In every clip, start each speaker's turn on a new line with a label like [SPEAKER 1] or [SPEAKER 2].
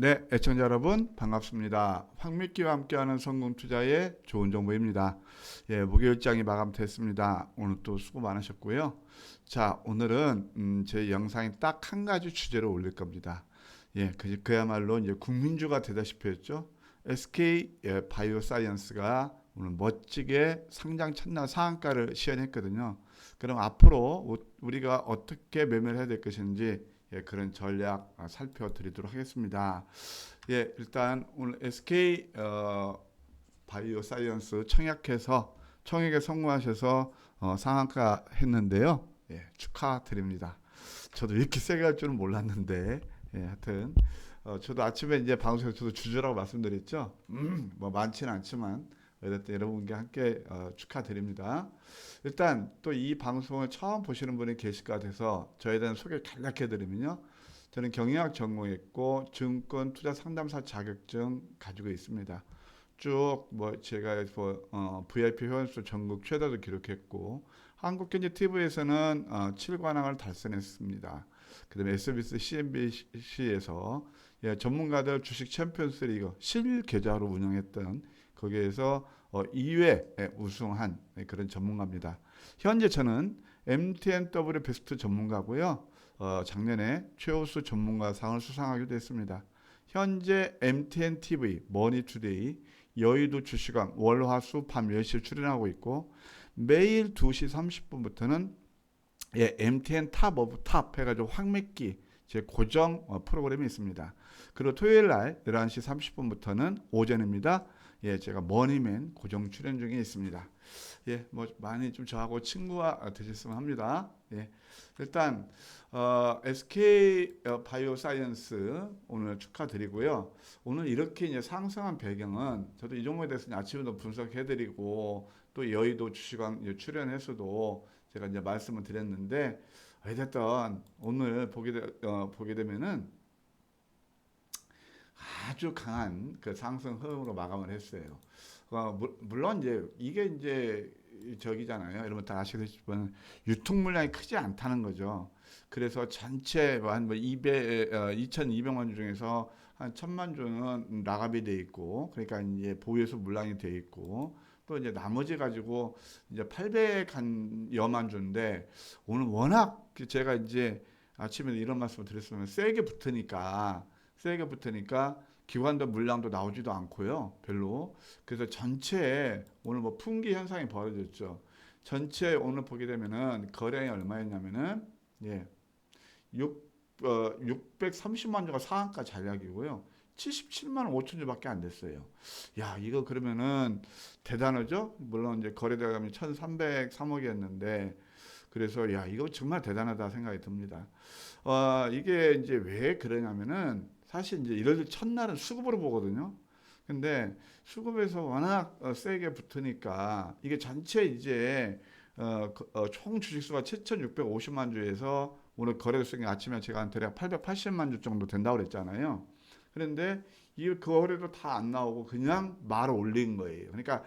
[SPEAKER 1] 네, 애청자 여러분 반갑습니다. 황미끼와 함께하는 성공 투자의 좋은 정보입니다. 예, 목요일장이 마감됐습니다. 오늘 또 수고 많으셨고요. 자, 오늘은 음, 제 영상이 딱 한 가지 주제로 올릴 겁니다. 예, 그, 그야말로 이제 국민주가 되다시피 했죠. SK 예, 바이오 사이언스가 오늘 멋지게 상장 첫날 상한가를 시연했거든요. 그럼 앞으로 우- 우리가 어떻게 매매를 해야 될 것인지 예, 그런 전략 아, 살펴드리도록 하겠습니다. 예, 일단 오늘 SK 어, 바이오 사이언스 청약해서 청약에 성공하셔서 어, 상한가 했는데요. 예, 축하드립니다. 저도 이렇게 세게 할 줄은 몰랐는데, 예, 하여튼 어, 저도 아침에 이제 방송에서 저도 주주라고 말씀드렸죠. 음, 뭐 많지는 않지만 어쨌든 여러분께 함께 어, 축하드립니다. 일단 또 이 방송을 처음 보시는 분이 계실 것 같아서 저에 대한 소개 간략히 드리면요. 저는 경영학 전공했고 증권 투자 상담사 자격증 가지고 있습니다. 쭉 뭐 제가 뭐 어, VIP 회원수 전국 최다도 기록했고 한국경제 TV에서는 어, 7관왕을 달성했습니다. 그다음에 SBS, CNBC에서 예, 전문가들 주식 챔피언스 리그 실계좌로 운영했던 거기에서 어, 2회 우승한 네, 그런 전문가입니다. 현재 저는 MTNW 베스트 전문가고요. 어, 작년에 최우수 전문가상을 수상하기도 했습니다. 현재 MTN TV, 머니투데이, 여의도 주식왕 월화수 밤 10시에 출연하고 있고 매일 2시 30분부터는 예, MTN 탑 오브 탑 해가지고 황맥기 제 고정 어, 프로그램이 있습니다. 그리고 토요일 날 11시 30분부터는 오전입니다. 예, 제가 머니맨 고정 출연 중에 있습니다. 예, 뭐 많이 좀 저하고 친구가 되셨으면 합니다. 예, 일단 어, SK 어, 바이오사이언스 오늘 축하드리고요. 오늘 이렇게 이제 상승한 배경은 저도 이 종목에 대해서 아침에도 분석해드리고 또 여의도 주식왕 출연해서도 제가 이제 말씀을 드렸는데 어쨌든 오늘 보게 되, 어, 보게 되면은 아주 강한 그 상승 흐름으로 마감을 했어요. 어, 물- 물론 이제 이게 이제 저기잖아요. 여러분 다 아시겠지만 유통 물량이 크지 않다는 거죠. 그래서 전체 한뭐 200, 어, 2,200만 주 중에서 한 1,000만 주는 라갑이 돼 있고, 그러니까 이제 보유해서 물량이 돼 있고, 또 이제 나머지 가지고 이제 800한 여만 주인데 오늘 워낙 그 제가 이제 아침에 이런 말씀을 드렸으면 세게 붙으니까 세게 붙으니까 기관도 물량도 나오지도 않고요. 별로. 그래서 전체에 오늘 뭐 풍기 현상이 벌어졌죠. 전체 오늘 보게 되면은 거래량이 얼마였냐면은 예. 6 어, 630만 주가 상한가 전략이고요. 77만 5천 주밖에 안 됐어요. 야, 이거 그러면은 대단하죠? 물론 이제 거래대금이 1,303억이었는데 그래서 야, 이거 정말 대단하다 생각이 듭니다. 어, 이게 이제 왜 그러냐면은 사실 이제 이럴 첫날은 수급으로 보거든요. 근데 수급에서 워낙 어, 세게 붙으니까 이게 전체 이제 어, 그- 어, 총 주식수가 7,650만 주에서 오늘 거래소가 아침에 제가 한 대략 880만 주 정도 된다고 그랬잖아요. 그런데 이 거래도 다 안 나오고 그냥 말 올린 거예요. 그러니까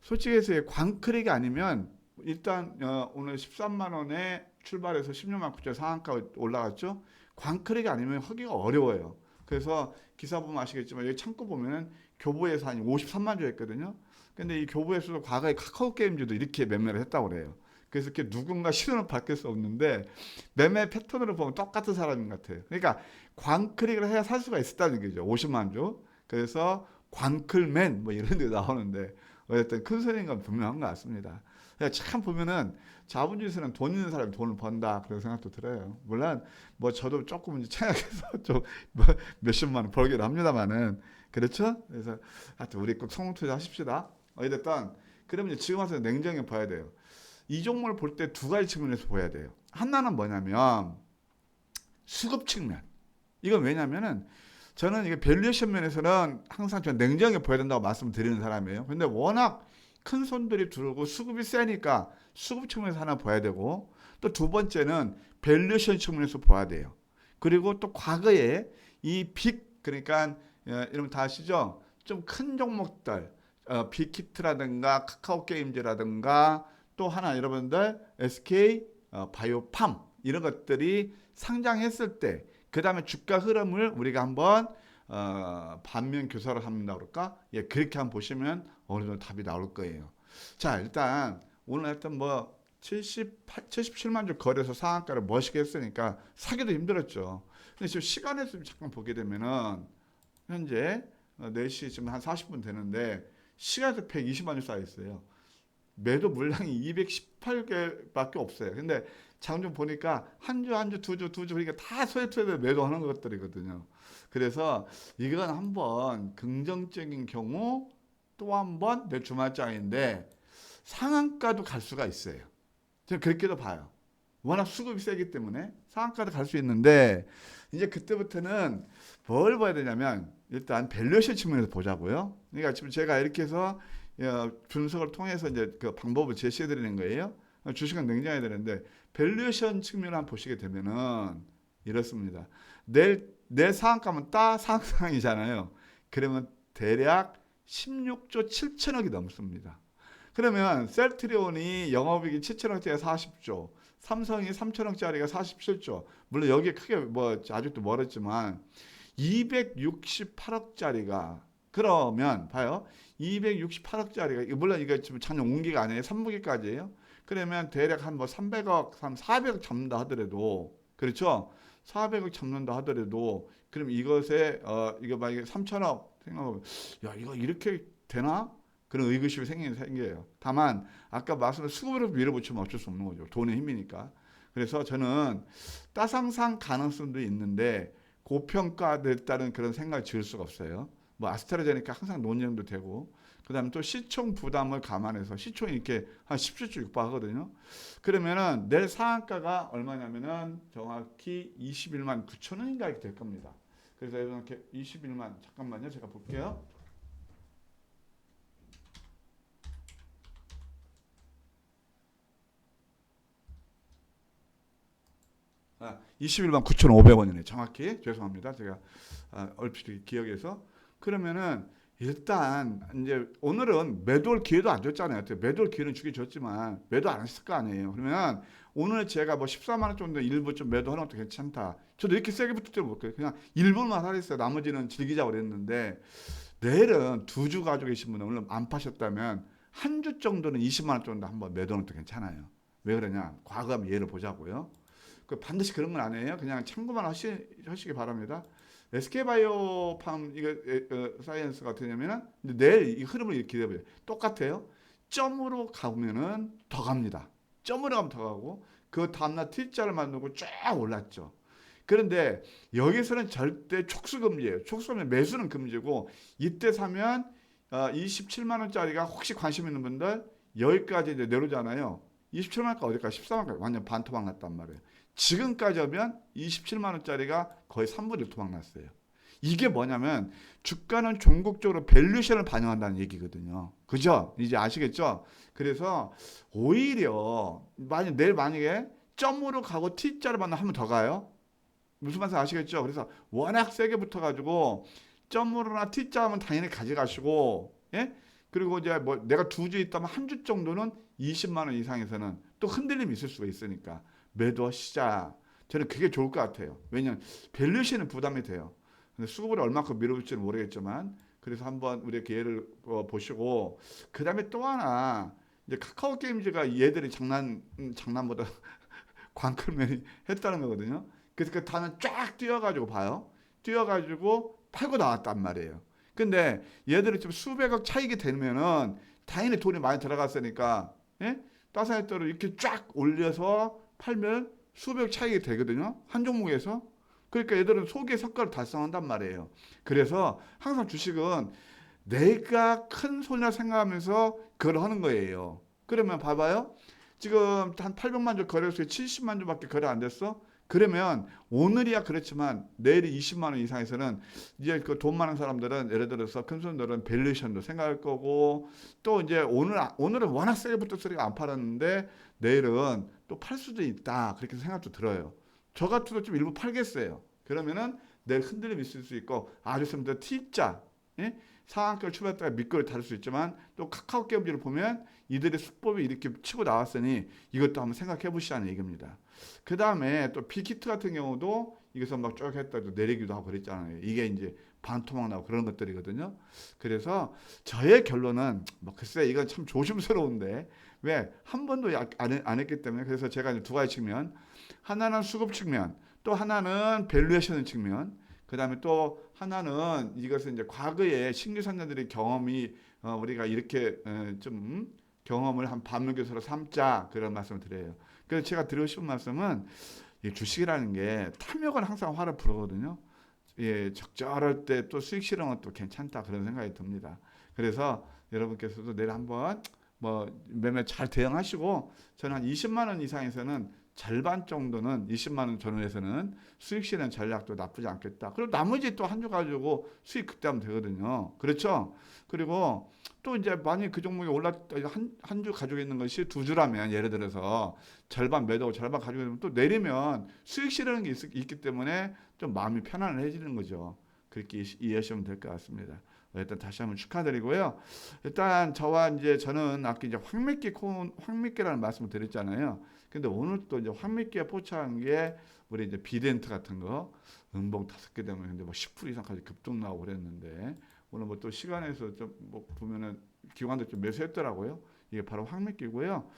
[SPEAKER 1] 솔직히 해서 광크릭이 아니면 일단 어, 오늘 13만 원에 출발해서 16만 9천 상한가 올라갔죠. 광크릭이 아니면 하기가 어려워요. 그래서 기사 보면 아시겠지만 여기 창고 보면은 교보에서 한 53만 주 했거든요. 근데 이 교보에서도 과거에 카카오 게임즈도 이렇게 매매를 했다고 그래요. 그래서 이렇게 누군가 시선을 바뀔 수 없는데 매매 패턴으로 보면 똑같은 사람인 것 같아요. 그러니까 광클릭을 해야 살 수가 있었다는 거죠. 50만 주. 그래서 광클맨 뭐 이런 데 나오는데 어쨌든 큰 소리인 건 분명한 것 같습니다. 참 보면은 자본주의에서는 돈 있는 사람이 돈을 번다 그런 생각도 들어요. 물론 뭐 저도 조금 이제 청약해서 좀뭐 몇십만 원 벌기도 합니다만은 그렇죠? 그래서 하여튼 우리 꼭 성공 투자 하십시다. 어쨌든 그러면 지금 와서 냉정히 봐야 돼요. 이 종목을 볼 때 두 가지 측면에서 봐야 돼요. 하나는 뭐냐면 수급 측면. 이건 왜냐면은 저는 이게 밸류에이션 면에서는 항상 저 냉정하게 봐야 된다고 말씀드리는 사람이에요. 근데 워낙 큰 손들이 들어오고 수급이 세니까 수급 측면에서 하나 봐야 되고 또 두 번째는 밸류에이션 측면에서 봐야 돼요. 그리고 또 과거에 이 빅 그러니까 어, 여러분 다 아시죠? 좀 큰 종목들 어, 빅히트라든가 카카오 게임즈라든가 또 하나 여러분들 SK 어, 바이오팜 이런 것들이 상장했을 때 그 다음에 주가 흐름을 우리가 한번 어, 반면 교사를 합니다 그럴까? 예, 그렇게 한번 보시면 어느 정도 답이 나올 거예요. 자, 일단 오늘 하여튼 뭐 78, 77만 주 거래소 상한가를 멋있게 했으니까 사기도 힘들었죠. 근데 지금 시간에서 좀 잠깐 보게 되면은 현재 어, 4시 지금 한 40분 되는데 시간에서 120만 주 쌓여 있어요. 매도 물량이 218개밖에 없어요. 근데 장 좀 보니까 한 주 한 주 두 주 두 주 그러니까 다 소액투자들 매도하는 것들이거든요. 그래서 이건 한번 긍정적인 경우 또 한 번 내 주말장인데 상한가도 갈 수가 있어요. 저는 그렇게도 봐요. 워낙 수급이 세기 때문에 상한가도 갈 수 있는데 이제 그때부터는 뭘 봐야 되냐면 일단 밸류에이션 측면에서 보자고요. 그러니까 지금 제가 이렇게 해서 어, 분석을 통해서 이제 그 방법을 제시해 드리는 거예요. 주식은 냉정해야 되는데 밸류에이션 측면을 한번 보시게 되면은 이렇습니다. 내일 내 상한가면 따 상상이잖아요. 그러면 대략 16조 7천억이 넘습니다. 그러면 셀트리온이 영업이익이 7천억짜리 40조, 삼성이 3천억짜리가 47조. 물론 여기에 크게 뭐 아직도 멀었지만 268억짜리가 그러면 봐요. 268억짜리가 물론 이거 지금 작년 운기가 아니에요. 3분기까지예요. 그러면 대략 한 뭐 300억, 한 400억 잡는다 하더라도 그렇죠? 400억 잡는다 하더라도 그럼 이것에 어 이거 만약에 3천억 생각하면 야 이거 이렇게 되나? 그런 의구심이 생기는 생겨요. 다만 아까 말씀드린 수급으로 밀어붙이면 어쩔 수 없는 거죠. 돈의 힘이니까. 그래서 저는 따상상 가능성도 있는데 고평가됐다는 그런 생각을 지을 수가 없어요. 뭐 아스트라제네카 항상 논쟁도 되고 그다음에 또 시총 부담을 감안해서 시총이 이렇게 한 10주씩 육박하거든요. 그러면은 내일 상한가가 얼마냐면은 정확히 21만 9천 원인가 이렇게 될 겁니다. 그래서 이렇게 21만 잠깐만요. 제가 볼게요. 아, 21만 9,500원이네. 정확히 죄송합니다. 제가 아, 얼핏 기억해서 그러면은 일단 이제 오늘은 매도할 기회도 안 줬잖아요. 매도할 기회는 주긴 줬지만 매도 안 했을 거 아니에요. 그러면 오늘 제가 뭐 14만 원 정도 일부 좀 매도하는 것도 괜찮다. 저도 이렇게 세게 붙을 못 볼게요. 그냥 일부만 하랬어요. 나머지는 즐기자고 그랬는데 내일은 두 주 가지고 계신 분은 오늘 안 파셨다면 한 주 정도는 20만 원 정도 한번 매도하는 것도 괜찮아요. 왜 그러냐? 과거 한번 예를 보자고요. 그 반드시 그런 건 아니에요. 그냥 참고만 하시, 하시기 바랍니다. SK바이오팜 이거 에, 어, 사이언스 경우에는 내일 이 흐름을 이렇게 기대해 보세요. 똑같아요. 점으로 가면은 더 갑니다. 점으로 가면 더 가고 그 다음날 T자를 만들고 쫙 올랐죠. 그런데 여기서는 절대 촉수 금지예요. 촉수는 매수는 금지고 이때 사면 어, 27만 원짜리가 혹시 관심 있는 분들 여기까지 이제 내려오잖아요. 27만 원까 어디까지 14만 원까지 완전 반토막 났단 말이에요. 지금까지 하면 27만 원짜리가 거의 3분의 1 토막 났어요. 이게 뭐냐면 주가는 종국적으로 밸류션을 반영한다는 얘기거든요. 그죠? 이제 아시겠죠? 그래서 오히려 만약 내일 만약에 점으로 가고 T자를 만나 하면 더 가요. 무슨 말인지 아시겠죠? 그래서 워낙 세게 붙어가지고 점으로나 T자 하면 당연히 가져가시고 예? 그리고 이제 뭐 내가 두 주 있다면 한 주 정도는 20만 원 이상에서는 또 흔들림이 있을 수가 있으니까 매도하시자. 저는 그게 좋을 것 같아요. 왜냐하면 밸류션은 부담이 돼요. 근데 수급을 얼마큼 밀어줄지는 모르겠지만 그래서 한번 우리 기회를 어, 보시고 그 다음에 또 하나 이제 카카오 게임즈가 얘들이 장난 음, 장난보다 광클맨이 했다는 거거든요. 그래서 그 단은 쫙 뛰어가지고 봐요. 뛰어가지고 팔고 나왔단 말이에요. 근데 얘들이 좀 수백억 차익이 되면은 당연히 돈이 많이 들어갔으니까 예? 따사했더니 이렇게 쫙 올려서 팔면 수백 차익이 되거든요. 한 종목에서. 그러니까 얘들은 소기의 성과를 달성한단 말이에요. 그래서 항상 주식은 내가 큰 손이라 생각하면서 그걸 하는 거예요. 그러면 봐봐요. 지금 한 800만 주 거래소에 70만 주밖에 거래 안 됐어? 그러면 오늘이야 그렇지만 내일이 20만 원 이상에서는 이제 그 돈 많은 사람들은 예를 들어서 큰 손들은 밸류션도 생각할 거고 또 이제 오늘 오늘은 워낙 세게 붙었으니까 안 팔았는데 내일은 또 팔 수도 있다 그렇게 생각도 들어요. 저 같아도 좀 일부 팔겠어요. 그러면은 내일 흔들림 있을 수 있고 아주 좀 T자 예? 상한가를 출발했다가 밑거리 다를 수 있지만 또 카카오 게임즈를 보면 이들의 수법이 이렇게 치고 나왔으니 이것도 한번 생각해 보시라는 얘기입니다. 그 다음에 또 빅히트 같은 경우도 이것서 막쭉 했다도 내리기도 하고 그랬잖아요. 이게 이제 반토막 나고 그런 것들이거든요. 그래서 저의 결론은 뭐 글쎄 이건 참 조심스러운데 왜 한 번도 약- 안, 해- 안 했기 때문에 그래서 제가 이제 두 가지 측면 하나는 수급 측면 또 하나는 밸류에이션 측면 그 다음에 또 하나는 이것은 이제 과거에 신규 산자들의 경험이 어, 우리가 이렇게 어, 좀 경험을 한 반면교사로 삼자 그런 말씀을 드려요. 그래서 제가 드리고 싶은 말씀은 이 주식이라는 게 탐욕은 항상 화를 부르거든요. 예, 적절할 때 또 수익 실현은 또 괜찮다 그런 생각이 듭니다. 그래서 여러분께서도 내일 한번 뭐 매매 잘 대응하시고 저는 한 20만 원 이상에서는 절반 정도는 20만 원 전후에서는 수익 실현 전략도 나쁘지 않겠다. 그리고 나머지 또 한 주 가지고 수익 극대하면 되거든요. 그렇죠? 그리고 또 이제 만약 그 종목이 올랐 한한 주 가지고 있는 것이 두 주라면 예를 들어서 절반 매도고 절반 가지고 있으면 또 내리면 수익 게 있, 있기 때문에 좀 마음이 편안해지는 거죠. 그렇게 이- 이해하시면 될 것 같습니다. 일단 다시 한번 축하드리고요. 일단 저와 이제 저는 아까 이제 황미끼 콘 황미끼라는 말씀을 드렸잖아요. 근데 오늘 또 이제 황미끼가 포착한 게 우리 이제 비덴트 같은 거 음봉 다섯 개 되면 근데 뭐 10% 이상까지 급등 나오고 그랬는데 오늘 뭐 또 시간에서 좀 뭐 보면은 기관들 좀 매수했더라고요. 이게 바로 황미끼고요.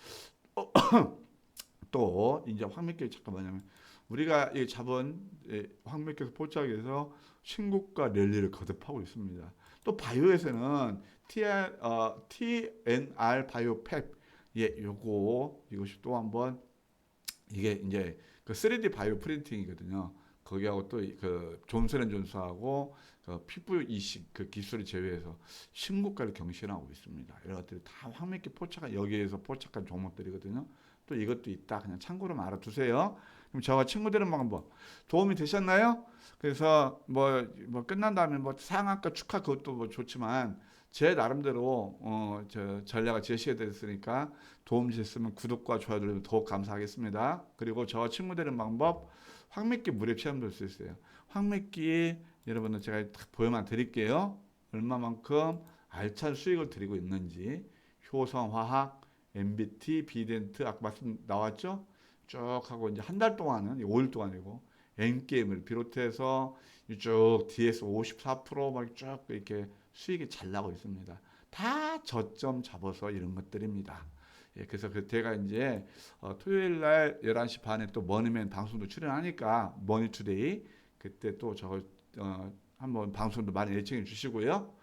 [SPEAKER 1] 어, 또 이제 황미끼 잠깐 뭐냐면 우리가 이 자본 예, 황미끼에서 포착해서 신고가 랠리를 거듭하고 있습니다. 또 바이오에서는 TR, 어, TNR 바이오팩 예, 요거 이것이 또 한번 이게 이제 그 3D 바이오 프린팅이거든요. 거기하고 또 그 존슨앤 존스하고 그 피부 이식 그 기술을 제외해서 신고가를 경신하고 있습니다. 이런 것들이 다 황미끼 포착한 여기에서 포착한 종목들이거든요. 또 이것도 있다. 그냥 참고로 알아두세요. 그럼 저와 친구들은 방법 도움이 되셨나요? 그래서 뭐, 뭐 끝난 다음에 뭐 상한가 축하 그것도 뭐 좋지만 제 나름대로 어, 저 전략을 제시해 드렸으니까 도움 되셨으면 구독과 좋아요 누르면 더욱 감사하겠습니다. 그리고 저와 친구들은 방법 황미끼 무료 체험도 할수 있어요. 황미끼 여러분들 제가 딱 보여만 드릴게요. 얼마만큼 알찬 수익을 드리고 있는지 효성화학, MBT, 비덴트 아까 말씀 나왔죠? 쭉 하고 이제 한 달 동안은 5일 동안이고 N게임을 비롯해서 이쪽 DS 54%막 쭉 이렇게 수익이 잘 나고 있습니다. 다 저점 잡아서 이런 것들입니다. 예, 그래서 그 제가 이제 어, 토요일 날 11시 반에 또 머니맨 방송도 출연하니까 머니투데이 그때 또 저걸 어, 한번 방송도 많이 애청해 주시고요.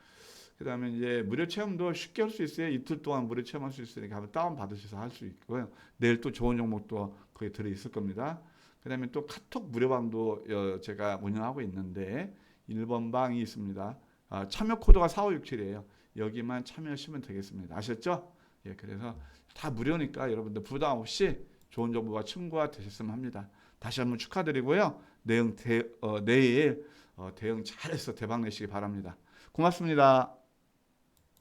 [SPEAKER 1] 그다음에 이제 무료 체험도 쉽게 할 수 있어요. 이틀 동안 무료 체험할 수 있으니까 한번 다운 받으셔서 할 수 있고요. 내일 또 좋은 종목도 거기 들어 있을 겁니다. 그다음에 또 카톡 무료방도 어, 제가 운영하고 있는데 1번 방이 있습니다. 아, 참여 코드가 4567이에요. 여기만 참여하시면 되겠습니다. 아셨죠? 예, 그래서 다 무료니까 여러분들 부담 없이 좋은 정보가 충고가 되셨으면 합니다. 다시 한번 축하드리고요. 내용 대, 어, 내일 어, 대응 잘해서 대박 내시기 바랍니다. 고맙습니다.